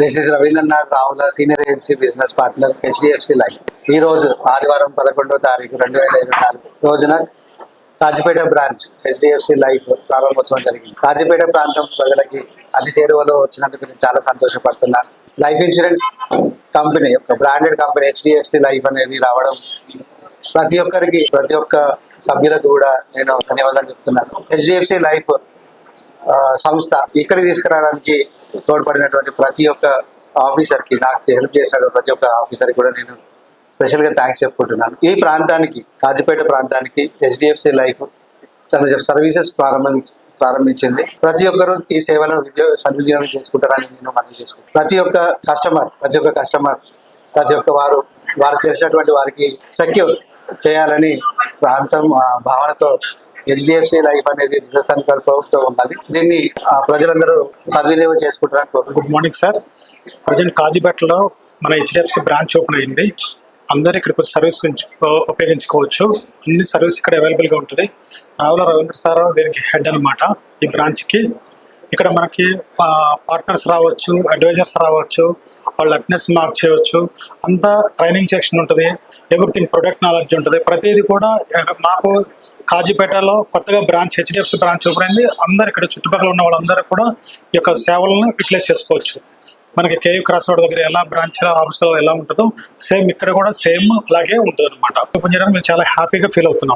This is Ravindranath Ravula senior agency business partner HDFC life ఈ రోజు ఆదివారం పదకొండవ తారీఖు రెండు వేల ఇరవై నాలుగు రోజున కాజీపేట బ్రాంచ్ హెచ్డిఎఫ్సి లైఫ్ ప్రారంభోత్సవం జరిగింది. కాజీపేట ప్రాంతం ప్రజలకి అతి చేరువలో వచ్చినందుకు నేను చాలా సంతోషపడుతున్నాను లైఫ్ ఇన్సూరెన్స్ కంపెనీ ఒక బ్రాండెడ్ కంపెనీ హెచ్డిఎఫ్సి లైఫ్ అనేది రావడం ప్రతి ఒక్కరికి ప్రతి ఒక్క సభ్యులకు కూడా నేను ధన్యవాదాలు చెప్తున్నాను. హెచ్డిఎఫ్సి లైఫ్ సంస్థ ఇక్కడికి తీసుకురావడానికి తోడ్పడినటువంటి ప్రతి ఒక్క ఆఫీసర్కి నాకు హెల్ప్ చేసిన ప్రతి ఒక్క ఆఫీసర్ కూడా నేను స్పెషల్గా థ్యాంక్స్ చెప్పుకుంటున్నాను. ఈ ప్రాంతానికి కాజిపేట ప్రాంతానికి హెచ్డిఎఫ్సి లైఫ్ తన సర్వీసెస్ ప్రారంభం ప్రారంభించింది. ప్రతి ఒక్కరూ ఈ సేవలను విద్యో సద్వినియోగం చేసుకుంటారని నేను మనం చేసుకుంటాను ప్రతి ఒక్క కస్టమర్ ప్రతి ఒక్క కస్టమర్ ప్రతి ఒక్క వారు వారు తెలిసినటువంటి వారికి సెక్యూర్ చేయాలని ప్రాంతం ఆ, భావనతో హెచ్డిఎఫ్సి లైఫ్ అనేది ప్రభుత్వం ఉన్నది. దీన్ని ఆ, ప్రజలందరూ సద్వినియోగం చేసుకుంటారు గుడ్ మార్నింగ్ సార్ ప్రజెంట్ కాజీపేటలో మన హెచ్డిఎఫ్సి బ్రాంచ్ ఓపెన్ అయింది. అందరూ ఇక్కడికి వచ్చి సర్వీస్ ఉపయోగించుకోవచ్చు. అన్ని సర్వీస్ ఇక్కడ అవైలబుల్గా ఉంటుంది. రావుల రవీంద్ర సార్ దీనికి హెడ్ అనమాట ఈ బ్రాంచ్కి ఇక్కడ మనకి పార్ట్నర్స్ రావచ్చు అడ్వైజర్స్ రావచ్చు. వాళ్ళు అటెండెన్స్ మార్క్ చేయవచ్చు అంతా ట్రైనింగ్ సెక్షన్ ఉంటుంది. ఎవ్రీథింగ్ ప్రొడక్ట్ నాలెడ్జ్ ఉంటుంది. ప్రతిదీ కూడా మాకు కాజీపేటలో కొత్తగా బ్రాంచ్ హెచ్డిఎఫ్సి బ్రాంచ్ ఓపెన్ అందరు ఇక్కడ చుట్టుపక్కల ఉన్న వాళ్ళందరూ కూడా ఈ యొక్క సేవలను యూటిలైజ్ చేసుకోవచ్చు. మనకి కేయూ క్రాస్ రోడ్ దగ్గర ఎలా బ్రాంచ్ ఆఫీసులో ఎలా ఉంటుందో సేమ్ ఇక్కడ కూడా సేమ్ అలాగే ఉంటుంది అనమాట ఓపెన్ చేయడానికి మేము చాలా హ్యాపీగా ఫీల్ అవుతున్నాం.